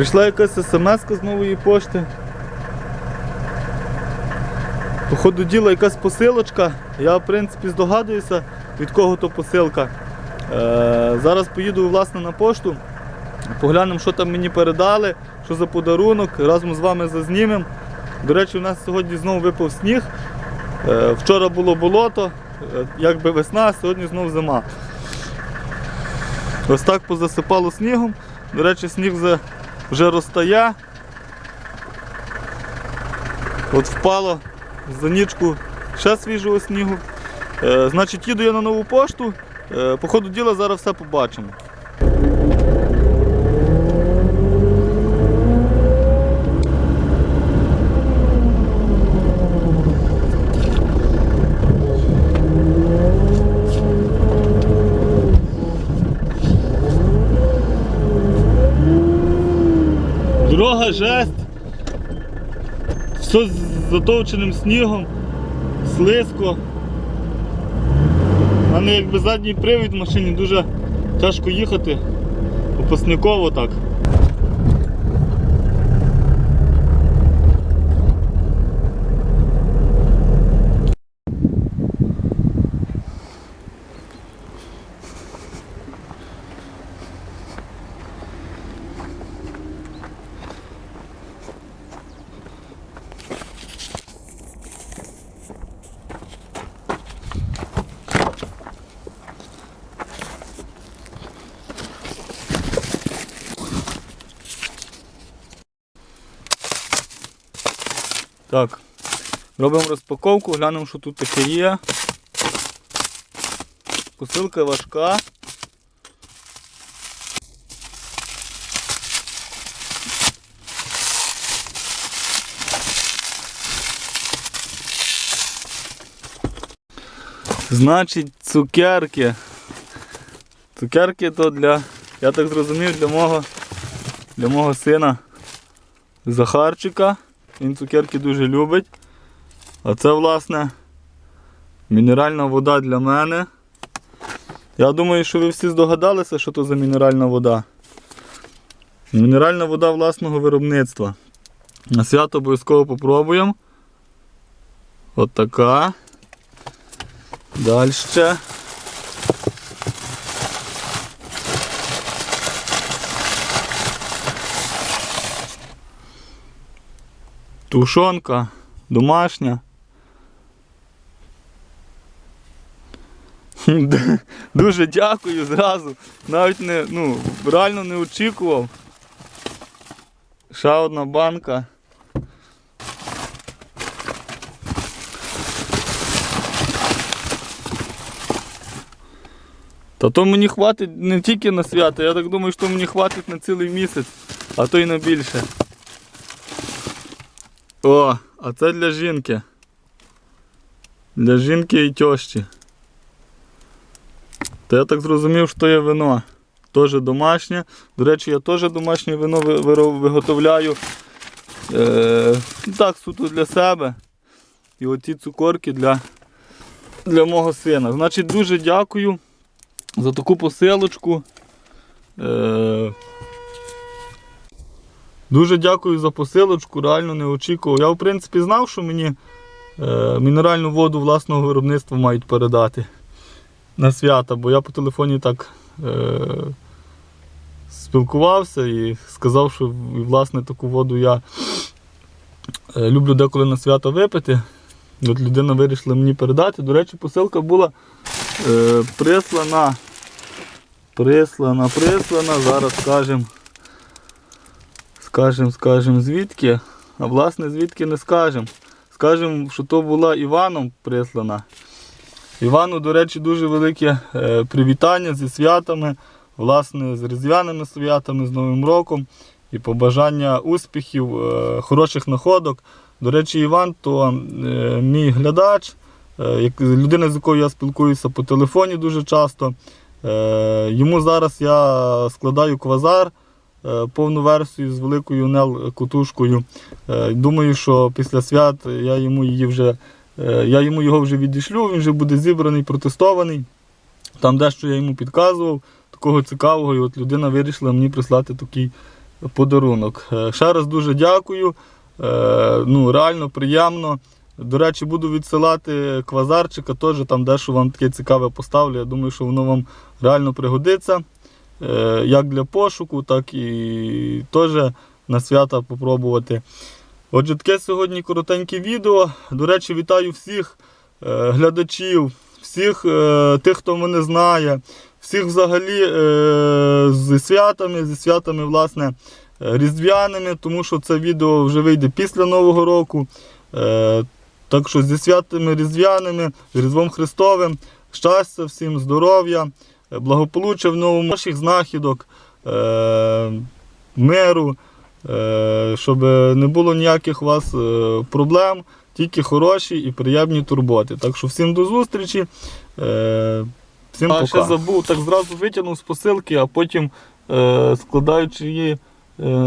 Прийшла якась смс з нової пошти. Походу діла якась посилочка. Я в принципі здогадуюся, від кого то посилка. Е, зараз поїду власне на пошту, поглянемо, що там мені передали, що за подарунок, разом з вами зазнімемо. До речі, у нас сьогодні знову випав сніг. Е, вчора було болото, е, якби весна, а сьогодні знов зима. Ось так позасипало снігом. До речі, сніг вже, вже розтає. От впало за нічку ще свіжого снігу. Е, значить, їду я на нову пошту. Е, по ходу діла зараз все побачимо. Дорога жесть. Все з затовченим снігом, слизько. У мене якби задній привід в машині дуже тяжко їхати. Опасниково так. Так. Робимо розпаковку, глянемо, що тут таке є. Посилка важка. Значить, цукерки. Цукерки то для, я так зрозумів, для мого, для мого сина Захарчика. Він цукерки дуже любить. А це, власне, мінеральна вода для мене. Я думаю, що ви всі здогадалися, що це за мінеральна вода. Мінеральна вода власного виробництва. На свято обов'язково попробуємо. От така. Далі. Тушонка домашня. Дуже дякую зразу. Навіть не, ну, реально не очікував. Ще одна банка. Та то мені хватить не тільки на свято, я так думаю, що мені хватить на цілий місяць, а то й на більше. О, а це для жінки. Для жінки і тьощі. То я так зрозумів, що є вино. Теж домашнє. До речі, я теж домашнє вино виготовляю. Е, так, суто для себе. І оці цукорки для, для мого сина. Значить, дуже дякую за таку посилочку. Е, Дуже дякую за посилочку, реально не очікував. Я в принципі знав, що мені е, мінеральну воду власного виробництва мають передати на свята, бо я по телефоні так е, спілкувався і сказав, що власне таку воду я е, люблю деколи на свято випити. От людина вирішила мені передати. До речі, посилка була е, прислана. Прислана, прислана, зараз скажемо. Скажем, скажем, звідки, а власне звідки не скажемо. Скажемо, що то була Іваном прислана. Івану, до речі, дуже велике е, привітання зі святами, власне, з різдвяними святами, з Новим роком і побажання успіхів, е, хороших находок. До речі, Іван то е, мій глядач, людина, з якою я спілкуюся по телефоні дуже часто. Йому зараз я складаю квазар повну версію з великою нел кутушкою. Е, Думаю, що після свят я йому її вже е, я йому його вже відійшлю, він вже буде зібраний, протестований. Там дещо я йому підказував, такого цікавого, і от людина вирішила мені прислати такий подарунок. Е, Ще раз дуже дякую. Е, Ну, реально приємно. До речі, буду відсилати квазарчика, теж там дещо вам таке цікаве поставлю. Я думаю, що воно вам реально пригодиться. Е, Як для пошуку, так і теж на свята попробувати. Отже, таке сьогодні коротеньке відео. До речі, вітаю всіх е, глядачів, всіх е, тих, хто мене знає, всіх взагалі зі святами, зі святами, власне, різдвяними, тому що це відео вже вийде після Нового року. Так що зі святами різдвяними, з Різдвом Христовим, щастя всім, здоров'я, благополуччя в новому ваших знахідок, е, миру, е, щоб не було ніяких у вас е, проблем, тільки хороші і приємні турботи. Так що всім до зустрічі. Всім А, пока. ще забув, так зразу витягнув з посилки, а потім, складаючи її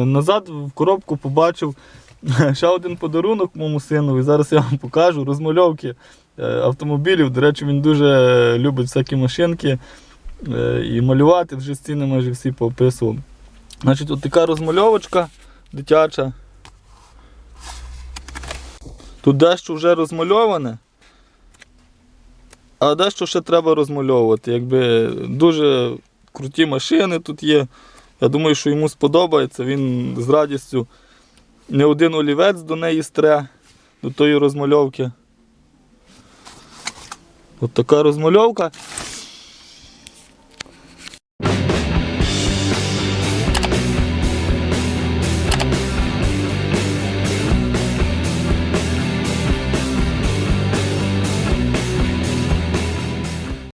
назад в коробку, побачив ще один подарунок моєму синові. Зараз я вам покажу розмальовки автомобілів. До речі, він дуже любить всякі машинки і малювати, вже стіни майже всі поописував. Значить, от така розмальовочка дитяча. Тут дещо вже розмальоване. А дещо ще треба розмальовувати. Якби дуже круті машини тут є. Я думаю, що йому сподобається. Він з радістю не один олівець до неї стре, до тої розмальовки. От така розмальовка.